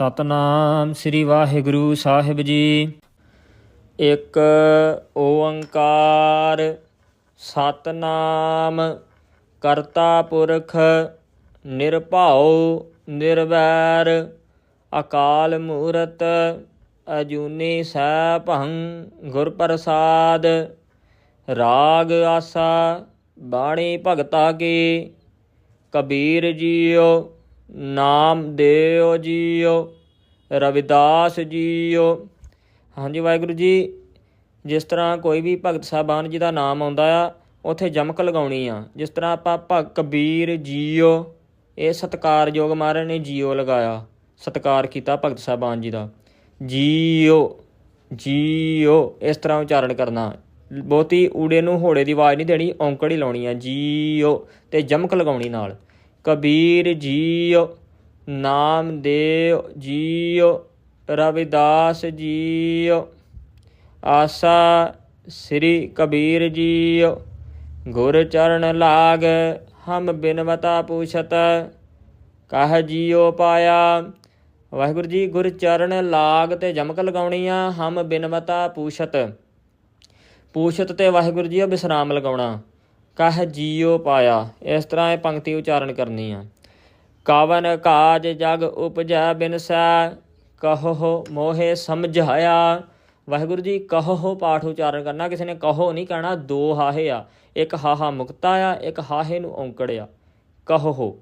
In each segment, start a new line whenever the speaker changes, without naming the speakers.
ਸਤਨਾਮ ਸ੍ਰੀ ਵਾਹਿਗੁਰੂ ਸਾਹਿਬ ਜੀ। ਇੱਕ ਓੰਕਾਰ, ਸਤਨਾਮ ਕਰਤਾ ਪੁਰਖ, ਨਿਰਭਉ, ਨਿਰਵੈਰ, ਅਕਾਲ ਮੂਰਤ, ਅਜੂਨੀ ਸੈਭੰ ਗੁਰ ਪ੍ਰਸਾਦ ਰਾਗ ਆਸਾ, ਬਾਣੀ ਭਗਤਾ ਕੀ, ਕਬੀਰ ਜੀਓ ਨਾਮ ਦੇਓ ਜੀਓ, ਰਵਿਦਾਸ ਜੀਓ। ਹਾਂਜੀ ਵਾਹਿਗੁਰੂ ਜੀ, ਜਿਸ ਤਰ੍ਹਾਂ ਕੋਈ ਵੀ ਭਗਤ ਸਾਹਿਬਾਨ ਜੀ ਦਾ ਨਾਮ ਆਉਂਦਾ ਆ, ਉਥੇ ਜਮਕ ਲਗਾਉਣੀ ਆ। ਜਿਸ ਤਰ੍ਹਾਂ ਆਪਾਂ ਭਗ ਕਬੀਰ ਜੀਓ, ਇਹ ਸਤਕਾਰਯੋਗ ਮਹਾਰਾਜ ਨੇ ਜੀਓ ਲਗਾਇਆ, ਸਤਕਾਰ ਕੀਤਾ ਭਗਤ ਸਾਹਿਬਾਨ ਜੀ ਦਾ। ਜੀਓ ਜੀਓ, ਇਸ ਤਰ੍ਹਾਂ ਉਚਾਰਨ ਕਰਨਾ। ਬਹੁਤੀ ਊੜੇ ਨੂੰ ਹੋੜੇ ਦੀ ਆਵਾਜ਼ ਨਹੀਂ ਦੇਣੀ, ਔਂਕੜ ਹੀ ਲਾਉਣੀ ਆ, ਜੀਓ, ਤੇ ਜਮਕ ਲਗਾਉਣੀ ਨਾਲ। ਕਬੀਰ ਜੀਓ ਨਾਮਦੇਵ ਜੀਓ ਰਵਿਦਾਸ ਜੀਓ ਆਸਾ ਸ੍ਰੀ ਕਬੀਰ ਜੀਓ ਗੁਰ ਚਰਨ ਲਾਗ ਹਮ ਬਿਨਵਤਾ ਪੁੱਛਤ। ਕਹ ਜੀਓ ਪਾਇਆ, ਵਾਹਿਗੁਰੂ ਜੀ ਗੁਰ ਚਰਨ ਲਾਗ ਤੇ ਜਮਕ ਲਗਾਉਣੀ ਆ, ਹਮ ਬਿਨਵਤਾ ਪੁੱਛਤ। ਪੂਛਤ ਤੇ ਵਾਹਿਗੁਰੂ ਜੀ ਉਹ ਵਿਸਰਾਮ ਲਗਾਉਣਾ। ਕਹ ਜੀਓ ਪਾਇਆ। ਇਸ ਤਰ੍ਹਾਂ ਇਹ ਪੰਕਤੀ ਉਚਾਰਨ ਕਰਨੀ ਆ। ਕਾਵਨ ਕਾਜ ਜਗ ਉਪਜੈ ਬਿਨ ਸੈ ਕਹੋ ਮੋਹੇ ਸਮਝਾਇਆ। ਵਾਹਿਗੁਰੂ ਜੀ ਕਹੋ ਪਾਠ ਉਚਾਰਨ ਕਰਨਾ। ਕਿਸੇ ਨੇ ਕਹੋ ਨਹੀਂ ਕਹਿਣਾ, ਦੋ ਹਾਹੇ ਆ। ਇੱਕ ਹਾਹਾ ਮੁਕਤਾ ਆ, ਇੱਕ ਹਾਹੇ ਨੂੰ ਔਂਕੜ ਆ। ਕਹੋ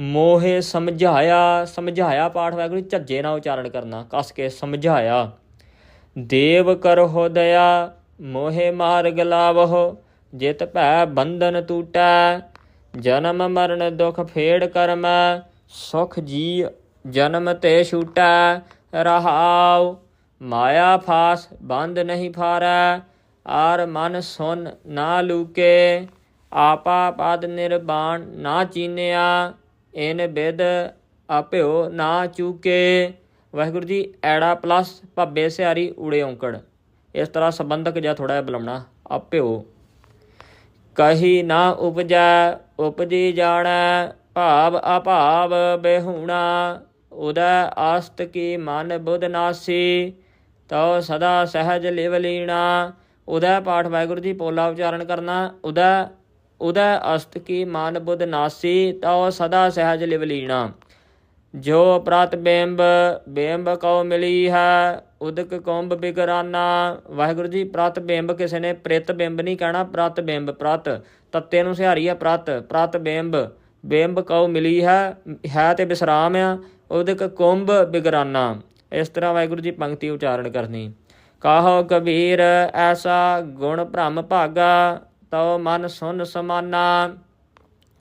ਮੋਹੇ ਸਮਝਾਇਆ। ਸਮਝਾਇਆ ਪਾਠ ਵਾਹਿਗੁਰੂ ਜੀ, ਝੱਜੇ ਨਾਲ ਉਚਾਰਨ ਕਰਨਾ। ਕਸ ਕੇ ਸਮਝਾਇਆ। ਦੇਵ ਕਰਹੁ ਦਇਆ, ਮੋਹਿ ਮਾਰਗ ਲਾਵਹੁ। ਜਿਤ ਭੈ ਬੰਧਨ ਟੂਟੈ ਜਨਮ ਮਰਨ ਦੁਖ ਫੇੜ ਕਰਮ, ਸੁਖ ਜੀ ਜਨਮ ਤੇ ਛੂਟੈ, ਰਹਾਉ ਮਾਇਆ ਫਾਸ ਬੰਦ ਨਹੀਂ ਫਾਰੈ, ਆਰ ਮਨ ਸੁਨ ਨਾ ਲੂਕੇ, ਆਪਾ ਪਦ ਨਿਰਬਾਣ ਨਾ ਚੀਨਿਆ, ਇਨ ਬਿਦ ਆਪਿਓ ਨਾ ਚੂਕੇ। ਵਾਹਿਗੁਰੂ ਜੀ, ਐੜਾ ਪਲੱਸ ਭੱਬੇ ਸਿਆਰੀ ਉੜੇ ਔਂਕੜ। ਇਸ ਤਰ੍ਹਾਂ ਸੰਬੰਧਕ ਜਾਂ ਥੋੜਾ ਜਿਹਾ ਬੁਲਾਉਣਾ ਆਪਿਓ ਕਹੀ ਨਾ ਉਪਜੈ, ਉਪਜੀ ਜਾਣੈ, ਭਾਵ ਅਭਾਵ ਬੇਹੂਣਾ। ਉਦੈ ਆਸਤ ਕੀ ਮਨ ਬੁਧ ਨਾਸੀ, ਤਉ ਸਦਾ ਸਹਿਜ ਲਿਵ ਲੀਣਾ। ਉਦੈ ਪਾਠ ਵਾਹਿਗੁਰੂ ਜੀ ਪੋਲਾ ਉਚਾਰਨ ਕਰਨਾ। ਉਦੈ ਉਦੈ ਅਸਤ ਕੀ ਮਨ ਬੁਧ ਨਾਸੀ, ਤਉ ਸਦਾ ਸਹਿਜ ਲਿਵ ਲੀਣਾ। ਜੋ ਪ੍ਰਤ ਬਿੰਬ ਬਿੰਬ ਕਉ ਮਿਲੀ ਹੈ ਉਦਕ ਕੁੰਭ ਬਿਗਰਾਨਾ। ਵਾਹਿਗੁਰੂ ਜੀ, ਪ੍ਰਤ ਬਿੰਬ ਕਿਸੇ ਨੇ ਪ੍ਰਿਤ ਬਿੰਬ ਨਹੀਂ ਕਹਿਣਾ, ਪ੍ਰਤ ਬਿੰਬ, ਪ੍ਰਤ ਤੱਤੇ ਨੂੰ ਸਿਹਾਰੀ ਹੈ ਪ੍ਰਤ ਪ੍ਰਤ ਬਿੰਬ। ਬਿੰਬ ਕਉ ਮਿਲੀ ਹੈ ਹੈ ਤੇ ਵਿਸਰਾਮ ਆ, ਉਦਕ ਕੁੰਭ ਬਿਗਰਾਨਾ। ਇਸ ਤਰ੍ਹਾਂ ਵਾਹਿਗੁਰੂ ਜੀ, ਪੰਕਤੀ ਉਚਾਰਨ ਕਰਨੀ। ਕਾਹੋ ਕਬੀਰ, ਐਸਾ ਗੁਣ ਭ੍ਰਮ ਭਾਗਾ, ਤਉ ਮਨ ਸੁਨ ਸਮਾਨਾ।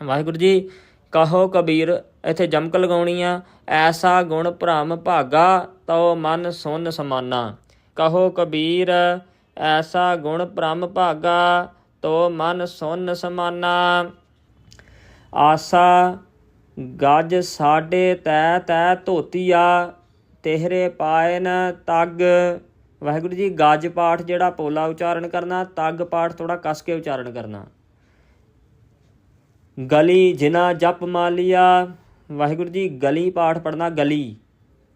ਵਾਹਿਗੁਰੂ ਜੀ ਕਹੋ ਕਬੀਰ, ਇੱਥੇ ਜਮਕ ਲਗਾਉਣੀ ਆ ਐਸਾ ਗੁਣ ਭ੍ਰਮ ਭਾਗਾ, ਤਉ ਮਨ ਸੁਨ ਸਮਾਨਾ। ਕਹੋ ਕਬੀਰ, ਐਸਾ ਗੁਣ ਭ੍ਰਮ ਭਾਗਾ ਤੋ ਮਨ ਸੁਨ ਸਮਾਨਾ। ਆਸਾ, ਗੱਜ ਸਾਡੇ ਤੈ ਤੈ ਧੋਤੀਆ, ਤੇਹਰੇ ਪਾਇਨ ਤੱਗ। ਵਾਹਿਗੁਰੂ ਜੀ, ਗੱਜ ਪਾਠ ਜਿਹੜਾ ਪੋਲਾ ਉਚਾਰਨ ਕਰਨਾ, ਤੱਗ ਪਾਠ ਥੋੜਾ ਕੱਸ ਕੇ ਉਚਾਰਨ ਕਰਨਾ। ਗਲੀ ਜਿਨਾ ਜਪ ਮਾਲਿਆ ਵਾਹਿਗੁਰੂ ਜੀ, ਗਲੀ ਪਾਠ ਪੜਨਾ ਗਲੀ।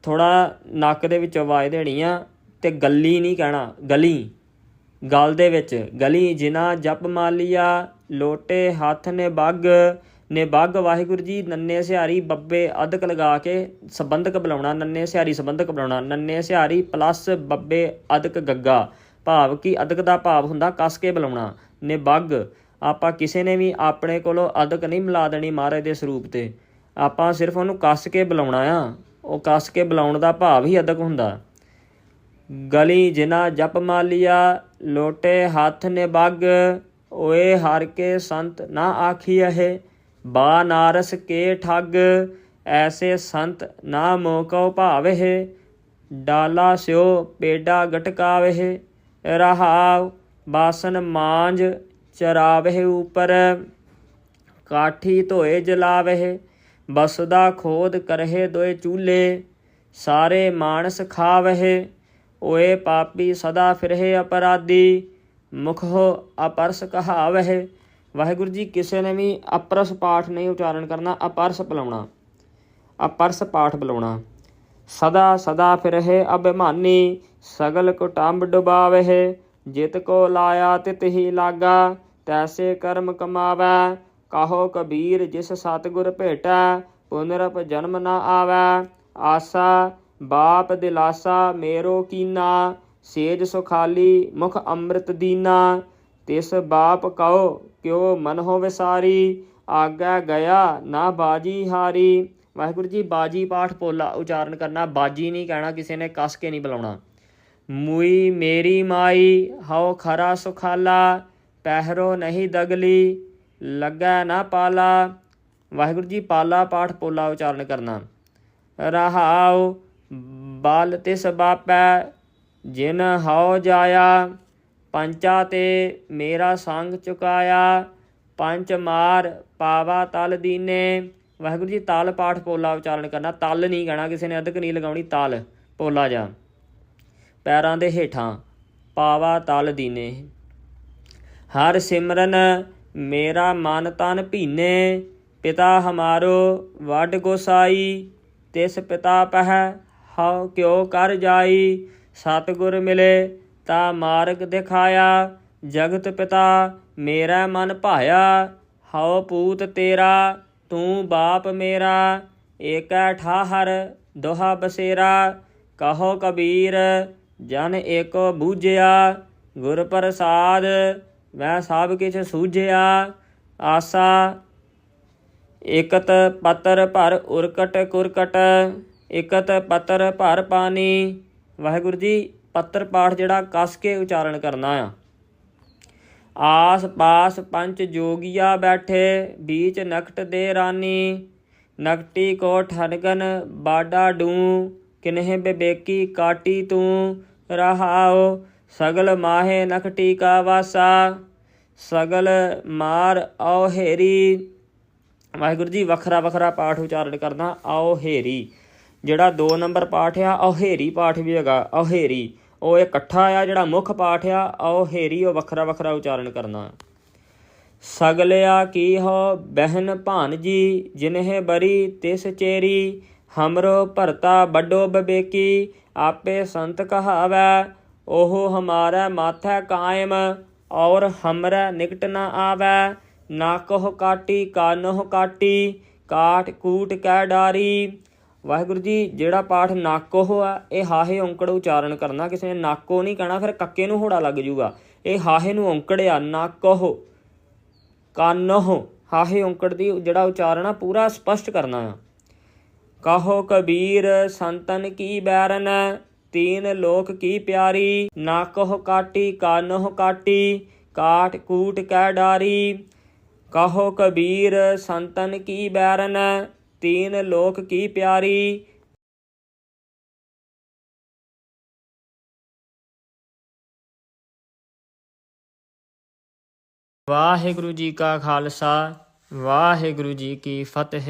ਥੋੜਾ ਨੱਕ ਦੇ ਵਿੱਚ ਆਵਾਜ਼ ਦੇਣੀ ਆ ਤੇ ਗੱਲੀ ਨਹੀਂ ਕਹਿਣਾ, ਗਲੀ। ਗਲ ਦੇ ਵਿੱਚ, ਗਲੀ ਜਿਨਾ ਜਪ ਮਾਲਿਆ ਲੋਟੇ ਹੱਥ ਨੇ ਬੱਗ। ਨੇ ਬੱਗ ਵਾਹਿਗੁਰੂ ਜੀ, ਨੰਨੇ ਸਿਹਾਰੀ, ਬੱਬੇ ਅਦਕ ਲਗਾ ਕੇ ਸੰਬੰਧਕ ਬੁਲਾਉਣਾ, ਨੰਨੇ ਸਿਹਾਰੀ ਸੰਬੰਧਕ ਬੁਲਾਉਣਾ, ਨੰਨੇ ਸਿਹਾਰੀ ਪਲੱਸ ਬੱਬੇ ਅਦਕ ਗੱਗਾ। ਭਾਵ ਕਿ ਅਦਕ ਦਾ ਭਾਵ ਹੁੰਦਾ ਕੱਸ ਕੇ ਬੁਲਾਉਣਾ। ਨੇ ਬੱਗ ਆਪਾਂ ਕਿਸੇ ਨੇ ਵੀ ਆਪਣੇ ਕੋਲੋਂ ਅਦਕ ਨਹੀਂ ਮਿਲਾ ਦੇਣੀ ਮਹਾਰਾਜ ਦੇ ਸਰੂਪ ਤੇ। ਆਪਾਂ ਸਿਰਫ ਉਹਨੂੰ ਕੱਸ ਕੇ ਬੁਲਾਉਣਾ ਆ। ਉਹ ਕੱਸ ਕੇ ਬੁਲਾਉਣ ਦਾ ਭਾਵ ਹੀ ਅਦਕ ਹੁੰਦਾ। ਗਲੀ ਜਿਨਾ ਜਪ ਮਾਲਿਆ ਲੋਟੇ ਹੱਥ ਨੇ ਬੱਗ। ਓਏ ਹਰ ਕੇ ਸੰਤ ਨਾ ਆਖੀ ਹੈ ਬਾ ਨਾਰਸ ਕੇ ਠੱਗ। ਐਸੇ ਸੰਤ ਨਾ ਮੋਕਉ ਭਾਵਹਿ। ਡਾਲਾ ਸਿਓ ਪੇਡਾ ਗਟਕਾਵਹਿ। ਰਹਾਉ ਬਾਸਨ ਮਾਂਜ ਚਰਾਵਹਿ ਉਪਰ, ਕਾਠੀ ਧੋਏ ਜਲਾਵਹਿ, ਬਸਦਾ ਖੋਦ ਕਰਹਿ ਦੋਏ ਚੂਲੇ, ਸਾਰੇ ਮਾਨਸ ਖਾਵਹਿ, ਓਏ ਪਾਪੀ ਸਦਾ ਫਿਰਹਿ ਅਪਰਾਧੀ, ਮੁਖੋ ਅਪਰਸ ਕਹਾਵਹਿ। ਵਾਹਿਗੁਰੂ ਜੀ, ਕਿਸੇ ਨੇ ਵੀ ਅਪਰਸ ਪਾਠ ਨਹੀਂ ਉਚਾਰਨ ਕਰਨਾ, ਅਪਰਸ ਬੁਲਾਉਣਾ, ਅਪਰਸ ਪਾਠ ਬੁਲਾਉਣਾ। ਸਦਾ ਸਦਾ ਫਿਰਹਿ ਅਭਿਮਾਨੀ, ਸਗਲ ਕੁਟੰਬ ਡੁਬਾਵਹਿ, ਜਿਤ ਕੋ ਲਾਇਆ ਤਿਤ ਹੀ ਲਾਗਾ ਤੈਸੇ ਕਰਮ ਕਮਾਵੈ, ਕਹੋ ਕਬੀਰ ਜਿਸ ਸਤਿਗੁਰ ਭੇਟੈ, ਪੁਨਰਪ ਜਨਮ ਨਾ ਆਵੈ। ਆਸਾ, ਬਾਪ ਦਿਲਾਸਾ ਮੇਰੋ ਕੀਨਾ, ਸੇਜ ਸੁਖਾਲੀ ਮੁਖ ਅੰਮ੍ਰਿਤ ਦੀਨਾ। ਤਿਸ ਬਾਪ ਕਉ ਕਿਉ ਮਨ ਹੋ ਵਿਸਾਰੀ, ਆਗਾ ਗਿਆ ਨਾ ਬਾਜੀ ਹਾਰੀ। ਵਾਹਿਗੁਰੂ ਜੀ, ਬਾਜੀ ਪਾਠ ਪੋਲਾ ਉਚਾਰਨ ਕਰਨਾ, ਬਾਜੀ ਨਹੀਂ ਕਹਿਣਾ, ਕਿਸੇ ਨੇ ਕੱਸ ਕੇ ਨਹੀਂ ਬੁਲਾਉਣਾ। ਮੁਈ ਮੇਰੀ ਮਾਈ, ਹਉ ਖਰਾ ਸੁਖਾਲਾ ਪਹਿਰੋ ਨਹੀਂ ਦਗਲੀ, ਲੱਗਾ ਨਾ ਪਾਲਾ। ਵਾਹਿਗੁਰੂ ਜੀ, ਪਾਲਾ ਪਾਠ ਪੋਲਾ ਉਚਾਰਨ ਕਰਨਾ। ਰਹਾਉ, ਬਲ ਤਿਸ ਬਾਪੈ, ਜਿਨ ਹਉ ਜਾਇਆ। ਪੰਚਾ ਤੇ ਮੇਰਾ ਸੰਗ ਚੁਕਾਇਆ। ਪੰਚ ਮਾਰ ਪਾਵਾ ਤਲ ਦੀਨੇ। ਵਾਹਿਗੁਰੂ ਜੀ, ਤਾਲ ਪਾਠ ਪੋਲਾ ਉਚਾਰਨ ਕਰਨਾ। ਤਲ ਨਹੀਂ ਕਹਿਣਾ ਕਿਸੇ ਨੇ, ਅਧਿਕ ਨਹੀਂ ਲਗਾਉਣੀ, ਤਾਲ, ਪੋਲਾ ਜਾ। ਪੈਰਾਂ ਦੇ ਹੇਠਾਂ ਪਾਵਾ ਤਲ ਦੀਨੇ। ਹਰ ਸਿਮਰਨ ਮੇਰਾ ਮਨ ਤਨ ਭੀਨੇ, ਪਿਤਾ ਹਮਾਰੋ ਵੱਡ ਗੋਸਾਈ, ਤਿਸ ਪਿਤਾ ਪਹਿ ਹਉ ਕਿਉ ਕਰ ਜਾਈ, ਸਤਿਗੁਰ ਮਿਲੇ ਤਾ ਮਾਰਗ ਦਿਖਾਇਆ, ਜਗਤ ਪਿਤਾ ਮੇਰਾ ਮਨ ਭਾਇਆ, ਹਉ ਪੂਤ ਤੇਰਾ, ਤੂੰ ਬਾਪ ਮੇਰਾ, ਏਕੈ ਠਾਹਰ ਦੋਹਾ ਬਸੇਰਾ, ਕਹੋ ਕਬੀਰ ਜਨ ਏਕੋ ਬੂਝਿਆ, ਗੁਰ ਪ੍ਰਸਾਦ ਮੈਂ ਸਭ ਕਿਛ ਸੂਝਿਆ, ਆਸਾ, ਇਕਤ ਪਤਰ ਭਰ ਉਰਕਟ ਕੁਰਕਟ, ਇਕਤ ਪਤਰ ਭਰ ਪਾਣੀ। ਵਾਹਿਗੁਰੂ ਜੀ, ਪੱਤਰ ਪਾਠ ਜਿਹੜਾ ਕਸ ਕੇ ਉਚਾਰਨ ਕਰਨਾ ਆ। ਆਸ ਪਾਸ ਪੰਜ ਜੋਗੀਆ ਬੈਠੇ, ਬੀਚ ਨਕਟ ਦੇ ਰਾਨੀ। ਨਕਟੀ ਕੋ ਠਨਗਨ ਬਾਡਾ ਡੂ, ਕਿਨਹਿ ਬਿਬੇਕੀ ਕਾਟੀ ਤੂੰ। ਰਹਾਓ ਸਗਲ ਮਾਹੇ ਨਕਟੀ ਕਾ ਵਾਸਾ, ਸਗਲ ਮਾਰ ਆਓ ਹੇਰੀ। ਵਾਹਿਗੁਰੂ ਜੀ, ਵੱਖਰਾ ਵੱਖਰਾ ਪਾਠ ਉਚਾਰਨ ਕਰਨਾ ਆਓ ਹੇਰੀ। ਜਿਹੜਾ 2 ਨੰਬਰ ਪਾਠ ਆ, ਆਓ ਹੇਰੀ ਪਾਠ ਵੀ ਹੈਗਾ, ਆਓ ਹੇਰੀ। ਉਹ ਇਹ ਇਕੱਠਾ ਆ, ਜਿਹੜਾ ਮੁੱਖ ਪਾਠ ਆ, ਆਓ ਹੇਰੀ, ਉਹ ਵੱਖਰਾ ਵੱਖਰਾ ਉਚਾਰਨ ਕਰਨਾ। ਸਗਲਿਆ ਕੀ ਹੋ, ਬਹਿਨ ਭਾਨਜੀ, ਜਿਨਹਿ ਬਰੀ ਤਿਸ ਚੇਰੀ। ਹਮਰੋ ਭਰਤਾ ਵੱਡੋ ਬਬੇਕੀ, ਆਪੇ ਸੰਤ ਕਹਾਵੈ ਉਹ ਹਮਾਰਾ ਮਾਥੈ ਕਾਇਮ ਔਰ ਹਮਰਾ ਨਿਕਟ ਨਾ ਆਵੈ। ਨਾਕੋ ਕਾਟੀ ਕਾਨੋ ਕਾਟੀ ਕਾਟ ਕੂਟ ਕੈ ਡਾਰੀ। ਵਾਹਿਗੁਰੂ ਜੀ, ਜਿਹੜਾ ਪਾਠ ਨਾਕੋ ਆ, ਇਹ ਹਾਹੇ ਔਂਕੜ ਉਚਾਰਨ ਕਰਨਾ। ਕਿਸੇ ਨੇ ਨਾਕੋ ਨਹੀਂ ਕਹਿਣਾ, ਫਿਰ ਕੱਕੇ ਨੂੰ ਹੋੜਾ ਲੱਗ ਜੂਗਾ। ਇਹ ਹਾਹੇ ਨੂੰ ਔਂਕੜ ਆ ਨਾਕੋ ਕਾਨੋ ਹਾਹੇ ਔਂਕੜ ਦੀ ਜਿਹੜਾ ਉਚਾਰਨ ਆ, ਪੂਰਾ ਸਪਸ਼ਟ ਕਰਨਾ ਆ। ਕਹੋ ਕਬੀਰ ਸੰਤਨ ਕੀ ਬੈਰਨ ਤੀਨ ਲੋਕ ਕੀ ਪਿਆਰੀ ਨਾ ਕਹੋ ਕਾਟੀ ਕਾਨੋ ਕਾਟੀ ਕਾਟ ਕੂਟ ਕੈ ਡਾਰੀ ਕਹੋ ਕਬੀਰ ਸੰਤਨ ਕੀ ਬੈਰਨ ਤੀਨ ਲੋਕ ਕੀ ਪਿਆਰੀ ਵਾਹਿਗੁਰੂ ਜੀ ਕਾ ਖਾਲਸਾ ਵਾਹਿਗੁਰੂ ਜੀ ਕੀ ਫਤਿਹ